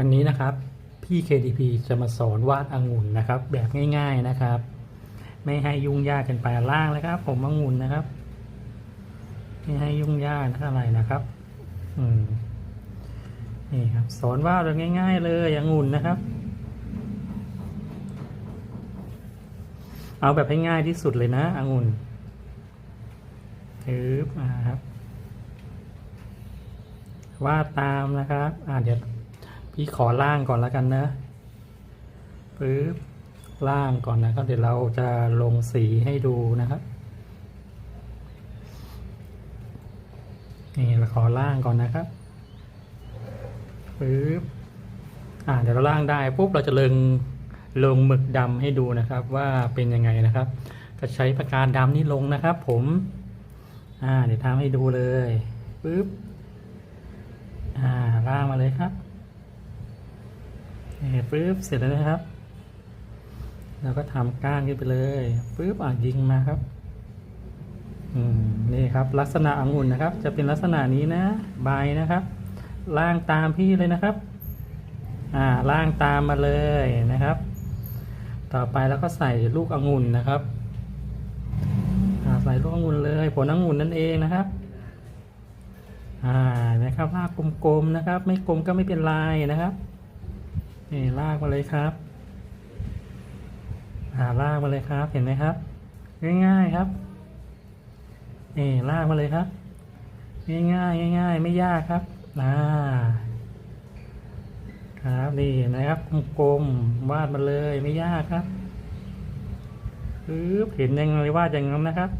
วันนี้นะครับพี่ KDP จะมาสอนวาดองุ่นนะครับ แบบง่าย ๆนะครับ ไม่ให้ยุ่งยากเกันไปล่างเลยครับ ผมองุ่นนะครับ ไม่ให้ยุ่งยากนะอะไรนะครับ อืมนี่ครับ สอนวาดแบบง่าย ๆ เลยองุ่นนะครับ เอาแบบให้ง่ายที่สุดเลยนะองุ่นถือมาครับวาดตามนะครับ อ่าเดี๋ยว พี่ขอล่างก่อนแล้วกันนะปึ๊บล่างก่อนนะครับ เดี๋ยวเราจะลงสีให้ดูนะครับนี่เราขอล่างก่อนนะครับปึ๊บอ่าเดี๋ยวเราล่างได้ปุ๊บเราจะลงลงหมึกดำให้ดูนะครับ ว่าเป็นยังไงนะครับ ก็ใช้ปากกาดำนี่ลงนะครับ ผม อ่า เดี๋ยวทำให้ดูเลยปึ๊บอ่าล่างมาเลยครับ ปึ๊บเสร็จแล้วนะครับ เราก็ทำก้านขึ้นไปเลยปึ๊บอะยิงมาครับอืมนี่ครับลักษณะองุ่นนะครับ จะเป็นลักษณะนี้นะใบนะครับล่างตามพี่เลยนะครับ อ่าล่างตามมาเลยนะครับ ต่อไปแล้วก็ใส่ลูกองุ่นนะครับใส่ลูกองุ่นเลยผลองุ่นนั่นเองนะครับอ่านะครับลากกลมๆนะครับ ไม่กลมก็ไม่เป็นไรนะครับ นี่ลากมาเลยครับอ่าลากมาเลยครับ เห็นไหมครับ ง่าย ๆครับนี่ลากมาเลยครับ ง่ายๆง่ายๆไม่ยากครับอ่าครับนี่นะครับกลมวาดมาเลยไม่ยากครับปึ๊บเห็นยังไงวาดอย่างนั้นนะครับ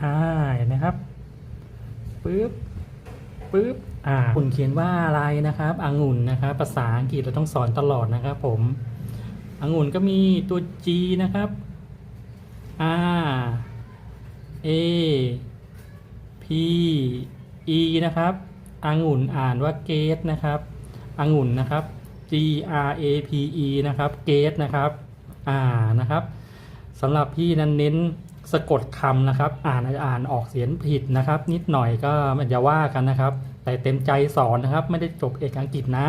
อ่าเห็นไหมครับปึ๊บปึ๊บ คุณเขียนว่าอะไรนะครับองุ่นนะครับภาษาอังกฤษเราต้องสอนตลอดนะครับ ผมองุ่นก็มีตัว G นะครับ R A P E นะครับองุ่นอ่านว่าเกตนะครับองุ่นนะครับ G R A P E นะครับเกตนะครับอ่านะครับสำหรับพี่นั้นเน้นสะกดคำนะครับ อ่านอ่านออกเสียงผิดนะครับ นิดหน่อยก็มันจะว่ากันนะครับ แต่เต็มใจสอนนะครับ ไม่ได้จบเอกอังกฤษนะ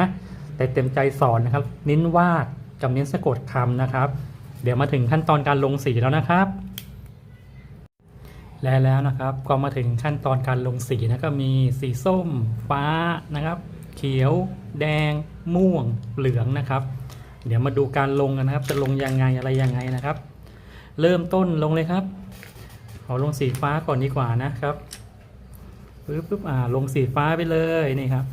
แต่เต็มใจสอนนะครับ เน้นวาดกับเน้นสะกดคำนะครับ เดี๋ยวมาถึงขั้นตอนการลงสีแล้วนะครับ และแล้วนะครับก็มาถึงขั้นตอนการลงสีนะก็มีสีส้ม ฟ้านะครับ เขียว แดง ม่วง เหลืองนะครับ เดี๋ยวมาดูการลงกันนะครับ จะลงยังไงอะไรยังไงนะครับ เริ่มต้นลงเลยครับเอาลงสีฟ้าก่อนดีกว่านะครับ ปึ๊บปึ๊บอ่าลงสีฟ้าไปเลยนี่ครับ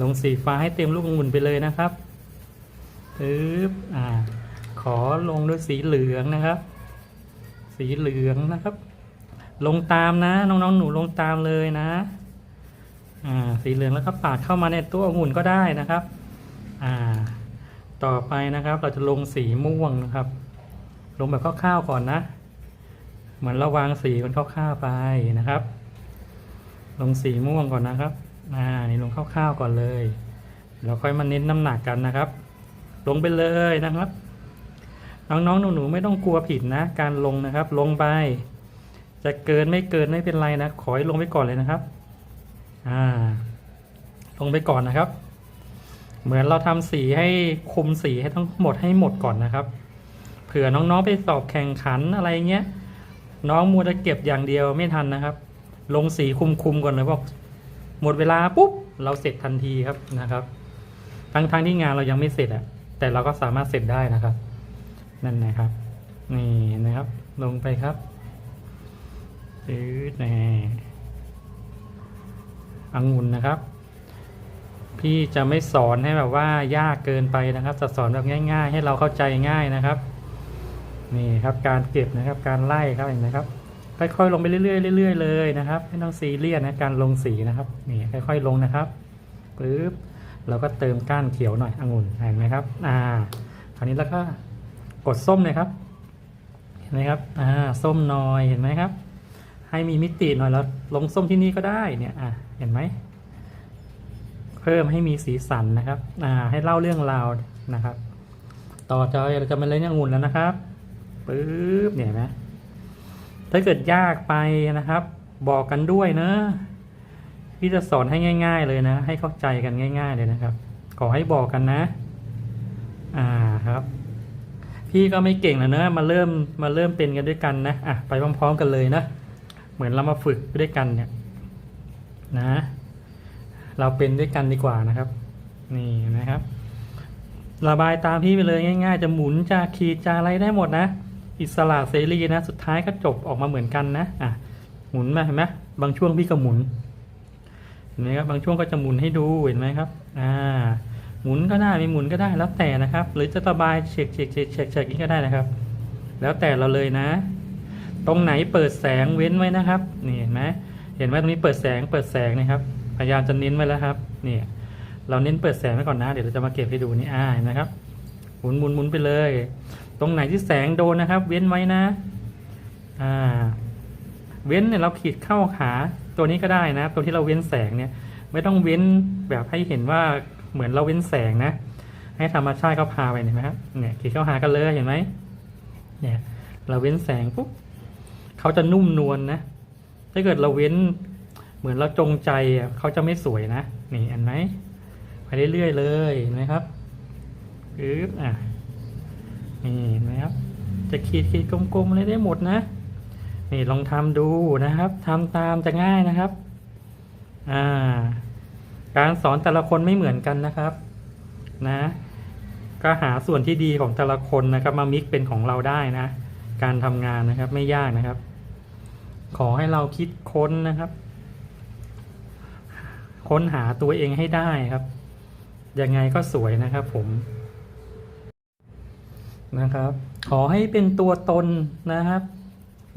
ลงสีฟ้าให้เต็มลูกองุ่นไปเลยนะครับปึ๊บอ่า ขอลงด้วยสีเหลืองนะครับ สีเหลืองนะครับ ลงตามนะน้องๆหนูลงตามเลยนะอ่าสีเหลืองแล้วก็ปาดเข้ามาในตัวองุ่นก็ได้นะครับอ่าต่อไปนะครับเราจะลงสีม่วงนะครับ ลงแบบคร่าวๆก่อนนะ เหมือนเราวางสีมันคร่าวๆไปนะครับ ลงสีม่วงก่อนนะครับอ่านี่ลงคร่าวๆก่อนเลยเราค่อยมาเน้นน้ำหนักกันนะครับ ลงไปเลยนะครับน้องๆหนูๆไม่ต้องกลัวผิดนะ การลงนะครับ ลงไป จะเกินไม่เกินไม่เป็นไรนะขอให้ลงไปก่อนเลยนะครับ อ่า ลงไปก่อนนะครับ เหมือนเราทำสีให้คุมสีให้ทั้งหมดให้หมดก่อนนะครับ เผื่อน้องๆไปสอบแข่งขันอะไรเงี้ย น้องมัวจะเก็บอย่างเดียวไม่ทันนะครับ ลงสีคุมๆก่อนเลยบอกหมดเวลาปุ๊บเราเสร็จทันทีครับนะครับ ทั้งๆที่งานเรายังไม่เสร็จอะแต่เราก็สามารถเสร็จได้นะครับ นั่นนะครับ นี่นะครับ ลงไปครับตืดแน่องุ่นนะครับ พี่จะไม่สอนให้แบบว่ายากเกินไปนะครับ จะสอนแบบง่าย ๆ ให้เราเข้าใจง่ายนะครับ นี่ครับการเก็บนะครับการไล่ครับเห็นไหมครับค่อยๆลงไปเรื่อยๆเรื่อยๆเลยนะครับไม่ต้องซีเรียสนะการลงสีนะครับนี่ค่อยๆลงนะครับปึ๊บเราก็เติมก้านเขียวหน่อยองุ่นเห็นไหมครับอ่าคราวนี้แล้วก็กดส้มเลยครับเห็นไหมครับอ่าส้มหน่อยเห็นไหมครับ ให้มีมิติหน่อยแล้วลงส้มที่นี่ก็ได้เนี่ยอ่าเห็นไหมเพิ่มให้มีสีสันนะครับอ่าให้เล่าเรื่องราวนะครับ ต่อจอยเราจะมาเล่นองุ่นแล้วนะครับ ปึ๊บเนี่ยนไหมถ้าเกิดยากไปนะครับ บอกกันด้วยเนอะพี่จะสอนให้ง่าย ๆ เลยนะ ให้เข้าใจกันง่าย ๆ เลยนะครับ ขอให้บอกกันนะ อ่าครับ พี่ก็ไม่เก่งแล้วเนอะมาเริ่มมาเริ่มเป็นกันด้วยกันนะอะไปพร้อมๆกันเลยนะเหมือนเรามาฝึกด้วยกันเนี่ย นะ เราเป็นด้วยกันดีกว่านะครับ นี่นะครับ ระบายตามพี่ไปเลยง่าย ๆ จะหมุนจะขีดจะอะไรได้หมดนะ อิสระเสรีนะ สุดท้ายก็จบออกมาเหมือนกันนะอะหมุนมาเห็นไหมบางช่วงพี่ก็หมุนเห็นไหมครับบางช่วงก็จะหมุนให้ดูเห็นไหมครับอ่าหมุนก็ได้ไม่หมุนก็ได้แล้วแต่นะครับ หรือจะระบายเฉกเฉกเฉกเฉกเฉกนี้ก็ได้นะครับ แล้วแต่เราเลยนะ ตรงไหนเปิดแสงเว้นไว้นะครับนี่เห็นไหมเห็นไหมตรงนี้เปิดแสงเปิดแสงนะครับ พยายามจะเน้นไว้แล้วครับนี่เราเน้นเปิดแสงไว้ก่อนนะ เดี๋ยวเราจะมาเก็บให้ดูนี่อ่าเห็นไหมครับหมุนหมุนหมุนไปเลย ตรงไหนที่แสงโดนนะครับ เว้นไว้นะอ่าเว้นเนี่ยเราขีดเข้าหาตัวนี้ก็ได้นะตัวที่เราเว้นแสงเนี่ย ไม่ต้องเว้นแบบให้เห็นว่าเหมือนเราเว้นแสงนะ ให้ธรรมชาติเขาพาไปเห็นไหมครับเนี่ยขีดเข้าหากันเลยเห็นไหมเนี่ย เราเว้นแสงปุ๊บเขาจะนุ่มนวลนะถ้าเกิดเราเว้นเหมือนเราจงใจอะเขาจะไม่สวยนะนี่เห็นไหมไปเรื่อยๆเลยเห็นไหมครับอึ๊บอะ นี่เห็นไหมครับ จะขีดขีดกลมๆอะไรได้หมดนะ นี่ลองทำดูนะครับทำตามจะง่ายนะครับ อ่า การสอนแต่ละคนไม่เหมือนกันนะครับ นะ ก็หาส่วนที่ดีของแต่ละคนนะครับ มามิกเป็นของเราได้นะ การทำงานนะครับไม่ยากนะครับ ขอให้เราคิดค้นนะครับ ค้นหาตัวเองให้ได้ครับยังไงก็สวยนะครับผม นะครับ ขอให้เป็นตัวตนนะครับ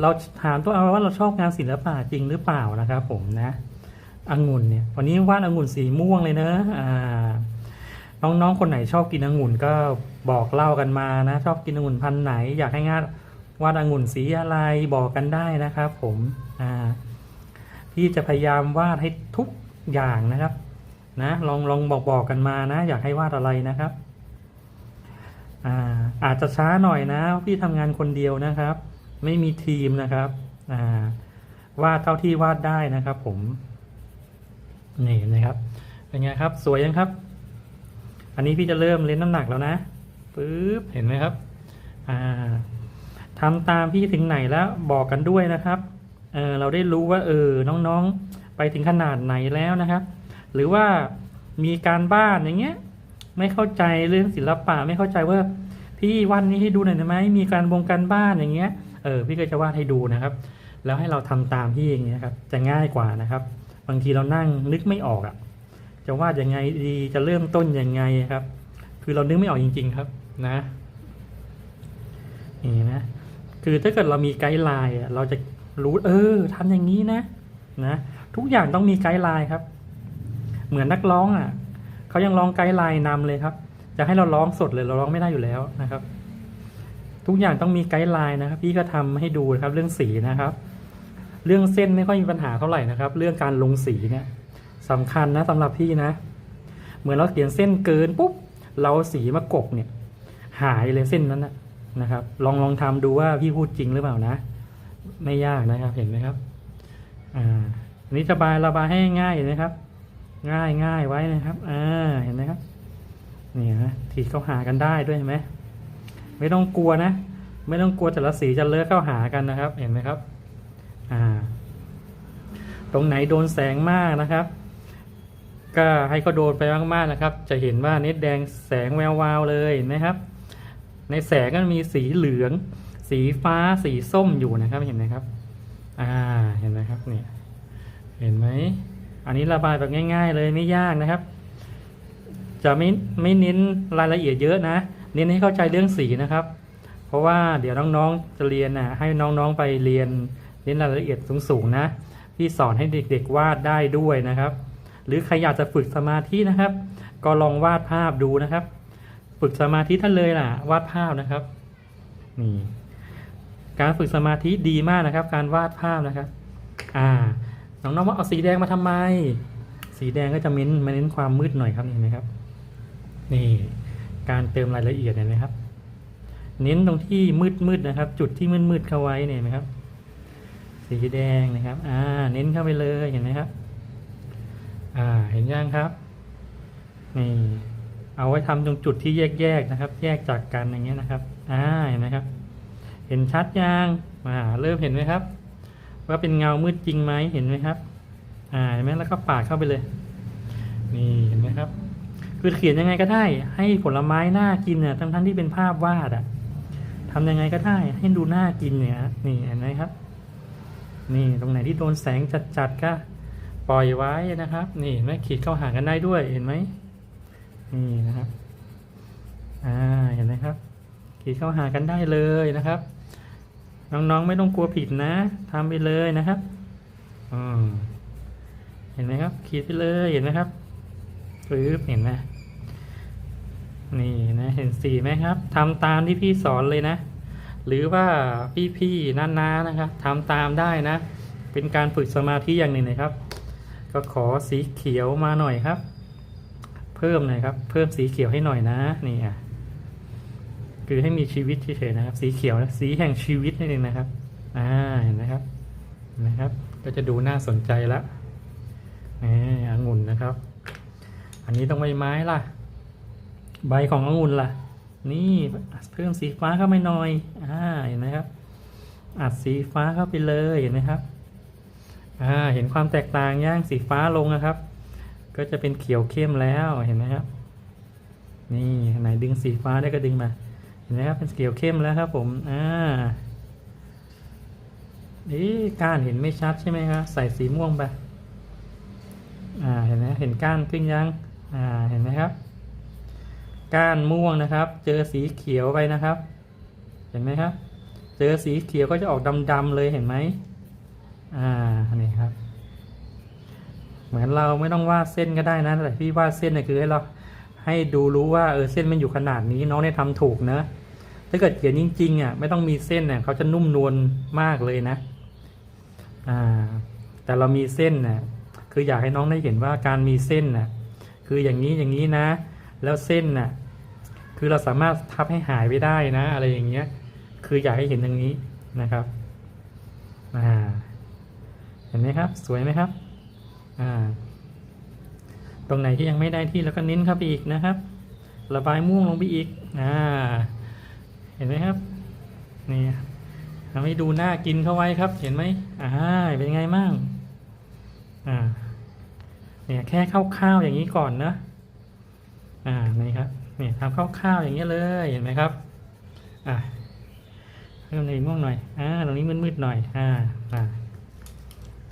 เราถามตัวเราว่าเราชอบงานศิลปะจริงหรือเปล่านะครับ ผมนะองุ่นเนี่ยวันนี้วาดองุ่นสีม่วงเลยเนอะอ่าน้องๆคนไหนชอบกินองุ่นก็บอกเล่ากันมานะ ชอบกินองุ่นพันไหน อยากให้งานวาดองุ่นสีอะไรบอกกันได้นะครับ ผมอ่าพี่จะพยายามวาดให้ทุกอย่างนะครับ นะ ลองลองบอกบอกกันมานะ อยากให้วาดอะไรนะครับ อ่าอาจจะช้าหน่อยนะ พี่ทำงานคนเดียวนะครับ ไม่มีทีมนะครับอ่าวาดเท่าที่วาดได้นะครับผม นี่นะครับเป็นไงครับ สวยยังครับ อันนี้พี่จะเริ่มเล่นน้ำหนักแล้วนะปึ๊บเห็นไหมครับอ่าทำตามพี่ถึงไหนแล้วบอกกันด้วยนะครับเออเราได้รู้ว่าเออน้องๆ ไปถึงขนาดไหนแล้วนะครับ หรือว่ามีการบ้านอย่างเงี้ย ไม่เข้าใจเรื่องศิลปะไม่เข้าใจว่าพี่วาดนี้ให้ดูหน่อยได้ไหมมีการบงการบ้านอย่างเงี้ยเออพี่ก็จะวาดให้ดูนะครับ แล้วให้เราทำตามพี่อย่างเงี้ยครับจะง่ายกว่านะครับ บางทีเรานั่งนึกไม่ออกอะ่ะจะวาดยังไงดีจะเริ่มต้นยังไงครับ คือเรานึกไม่ออกจริง ๆ ครับนะนี่นะคือถ้าเกิดเรามีไกด์ไลน์เราจะรู้เออทำอย่างนี้นะนะ ทุกอย่างต้องมีไกด์ไลน์ครับ เหมือนนักร้องอะ เขายังร้องไกด์ไลน์นำเลยครับ จะให้เราร้องสดเลยเราร้องไม่ได้อยู่แล้วนะครับ ทุกอย่างต้องมีไกด์ไลน์นะครับ พี่ก็ทำให้ดูนะครับ เรื่องสีนะครับ เรื่องเส้นไม่ค่อยมีปัญหาเท่าไหร่นะครับ เรื่องการลงสีเนี่ยสำคัญนะสำหรับพี่นะ เหมือนเราเขียนเส้นเกินปุ๊บเราสีมากบเนี่ย หายเลยเส้นนั้นนะนะครับ ลองลองทำดูว่าพี่พูดจริงหรือเปล่านะ ไม่ยากนะครับเห็นไหมครับ อ่าอันนี้ระบายระบายให้ง่ายนไหมครับ ง่ายง่ายไว้นะครับอ่าเห็นไหมครับนี่นะทีเข้าหากันได้ด้วยเห็นไหมไม่ต้องกลัวนะ ไม่ต้องกลัวแต่ละสีจะเลอะเข้าหากันนะครับ เห็นไหมครับอ่าตรงไหนโดนแสงมากนะครับ ก็ให้เขาโดนไปมากๆนะครับ จะเห็นว่าเน็ตแดงแสงแวววาวเลยเห็นไหมครับ ในแสงก็มีสีเหลือง สีฟ้าสีส้มอยู่นะครับเห็นไหมครับ อ่าเห็นไหมครับเนี่ยเห็นไหม อันนี้ระบายแบบง่าย ๆ เลยไม่ยากนะครับ จะไม่ไม่เน้นรายละเอียดเยอะนะ เน้นให้เข้าใจเรื่องสีนะครับ เพราะว่าเดี๋ยวน้องๆจะเรียนนะให้น้องๆไปเรียนเน้นรายละเอียดสูงๆนะพี่สอนให้เด็กๆวาดได้ด้วยนะครับ หรือใครอยากจะฝึกสมาธินะครับ ก็ลองวาดภาพดูนะครับ ฝึกสมาธิท่านเลยล่ะ วาดภาพนะครับนี่การฝึกสมาธิดีมากนะครับ การวาดภาพนะครับ อ่า น้องๆว่าเอาสีแดงมาทำไม สีแดงก็จะเน้นมาเน้นความมืดหน่อยครับเห็นไหมครับ นี่การเติมรายละเอียดเห็นไหมครับ เน้นตรงที่มืดมืดๆนะครับ จุดที่มืดมืดๆเข้าไว้เนี่ยเห็นไหมครับ สีแดงนะครับ อ่า เน้นเข้าไปเลยเห็นไหมครับ อ่า เห็นยังครับ นี่ เอาไว้ทำตรงจุดที่แยกๆนะครับ แยกจากกันอย่างเงี้ยนะครับ อ่า เห็นไหมครับ เห็นชัดยัง อ่า เริ่มเห็นไหมครับ ว่าเป็นเงามืดจริงไหมเห็นไหมครับ อ่าเห็นไหมแล้วก็ปาดเข้าไปเลย นี่เห็นไหมครับ คือเขียนยังไงก็ได้ ให้ผลไม้น่ากินเนี่ยทั้งทั้งที่เป็นภาพวาดอะทำยังไงก็ได้ ให้ดูน่ากินเนี่ยนี่เห็นไหมครับ นี่ตรงไหนที่โดนแสงจัดๆก็ปล่อยไว้นะครับ นี่เห็นไหมขีดเข้าหากันได้ด้วยเห็นไหมนี่นะครับ อ่าเห็นไหมครับขีดเข้าหากันได้เลยนะครับ น้องๆไม่ต้องกลัวผิดนะทำไปเลยนะครับอืมเห็นไหมครับ ขีดไปเลยเห็นไหมครับปึ๊บเห็นไหมนี่นะเห็นสีไหมครับทำตามที่พี่สอนเลยนะ หรือว่าพี่ๆน้าๆนะครับทำตามได้นะ เป็นการฝึกสมาธิอย่างหนึ่งนะครับ ก็ขอสีเขียวมาหน่อยครับ เพิ่มหน่อยครับ เพิ่มสีเขียวให้หน่อยนะนี่อะ คือให้มีชีวิตเฉยๆนะครับ สีเขียวนะสีแห่งชีวิตนี่เองนะครับอ่าเห็นไหมครับนไหมครับ ก็จะดูน่าสนใจละนี่องุ่นนะครับ อันนี้ต้องใบไม้ล่ะ ใบขององุ่นล่ะ นี่เพิ่มสีฟ้าเข้าไปหน่อยอ่าเห็นไหมครับ อัดสีฟ้าเข้าไปเลยเห็นไหมครับอ่าเห็นความแตกต่างย่างสีฟ้าลงนะครับ ก็จะเป็นเขียวเข้มแล้วเห็นไหมครับ นี่ไหนดึงสีฟ้าได้ก็ดึงมา เห็นไหมครับเป็นสเขียวเข้มแล้วครับผมอ่านี่ก้านเห็นไม่ชัดใช่ไหมครับใส่สีม่วงไปอ่าเห็นไหมเห็นก้านขึ้นยังอ่าเห็นไหมครับ ก้านม่วงนะครับ เจอสีเขียวไปนะครับ เห็นไหมครับ เจอสีเขียวก็จะออกดำๆเลยเห็นไหมอ่านี่ครับ เหมือนเราไม่ต้องวาดเส้นก็ได้นะแต่พี่วาดเส้นเนี่ยคือให้เรา ให้ดูรู้ว่าเออเส้นมันอยู่ขนาดนี้น้องได้ทำถูกนะ ถ้าเกิดเขียนจริงๆอะไม่ต้องมีเส้นเนี่ยเขาจะนุ่มนวลมากเลยนะอ่าแต่เรามีเส้นน่ะคืออยากให้น้องได้เห็นว่าการมีเส้นน่ะคืออย่างนี้อย่างนี้นะ แล้วเส้นน่ะคือเราสามารถทับให้หายไปได้นะ อะไรอย่างเงี้ย คืออยากให้เห็นอย่างนี้นะครับอ่าเห็นไหมครับ สวยไหมครับอ่า ตรงไหนที่ยังไม่ได้ที่แล้วก็เน้นเข้าไปอีกนะครับ ระบายม่วงลงไปอีกอ่าเห็นไหมครับนี่ทำให้ดูน่ากินเข้าไว้ครับ เห็นไหมอ่าเป็นไงมั่งอ่าเนี่ยแค่คร่าวๆอย่างนี้ก่อนนะอ่านี่ครับเนี่ยทำคร่าวๆอย่างเงี้เลยเห็นไหมครับอ่าเพิ่มในม่วงหน่อยอ่าตรงนี้มืดๆหน่อยอ่าอ่า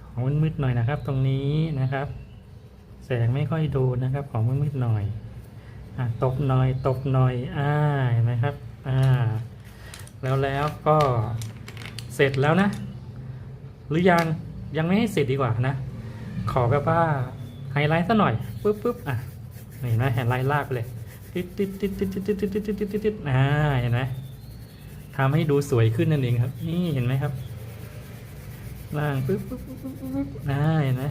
ของมืดๆหน่อยนะครับ ตรงนี้นะครับ แสงไม่ค่อยดนนะครับของมืดๆหน่อยอตบหน่อยตบหน่อยอ่าเห็นไหมครับอ่าแล้วแล้วก็เสร็จแล้วนะ หรือยังยังไม่ให้เสร็จดีกว่านะ ขอแบบว่าไฮไลท์ซะหน่อยปุ๊บปุ๊บอะนี่นะไฮไลท์ลากไปเลยติดติดติดติดติดติดติดติดติดติดติดอ่าเห็นไหมทำให้ดูสวยขึ้นนั่นเองครับ นี่เห็นไหมครับล่างปุ๊บปุ๊บปุ๊บปุ๊บปุ๊บอ่าเห็นไหม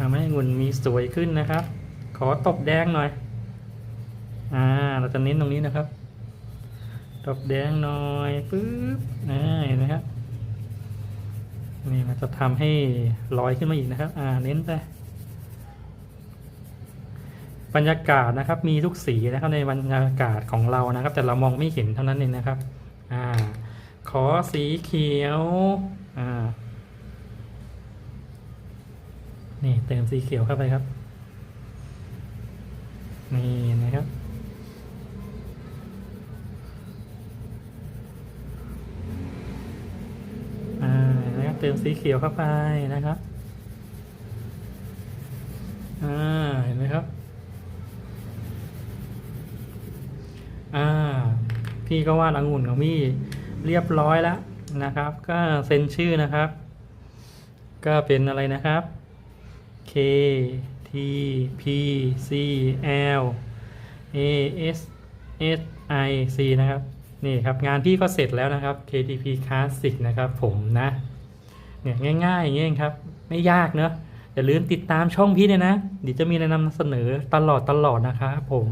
ทำให้องุ่นมีสวยขึ้นนะครับ ขอตบแดงหน่อย อ่า เราจะเน้นตรงนี้นะครับ ตบแดงหน่อยปุ๊บอ่าเห็นไหมครับนี่มันจะทำให้ลอยขึ้นมาอีกนะครับ อ่า เน้นไปบรรยากาศนะครับ มีทุกสีนะครับในบรรยากาศของเรานะครับ แต่เรามองไม่เห็นเท่านั้นเองนะครับ อ่า ขอสีเขียว อ่า นี่เติมสีเขียวเข้าไปครับ นี่นะครับ อ่านะครับเติมสีเขียวเข้าไปนะครับ อ่าเห็นไหมครับ อ่า พี่ก็วาดองุ่นของพี่เรียบร้อยแล้วนะครับ ก็เซ็นชื่อนะครับ ก็เป็นอะไรนะครับ K T P C L A S S I C นะครับ นี่ครับ งานพี่ก็เสร็จแล้วนะครับ KTP Classic นะครับผมนะ เนี่ยง่ายๆอย่างเงี้ยเองครับ ไม่ยากเนอะอย่าลืมติดตามช่องพี่เนี่ยนะเดี๋ยวจะมีแนะนำเสนอตลอดตลอดนะครับผม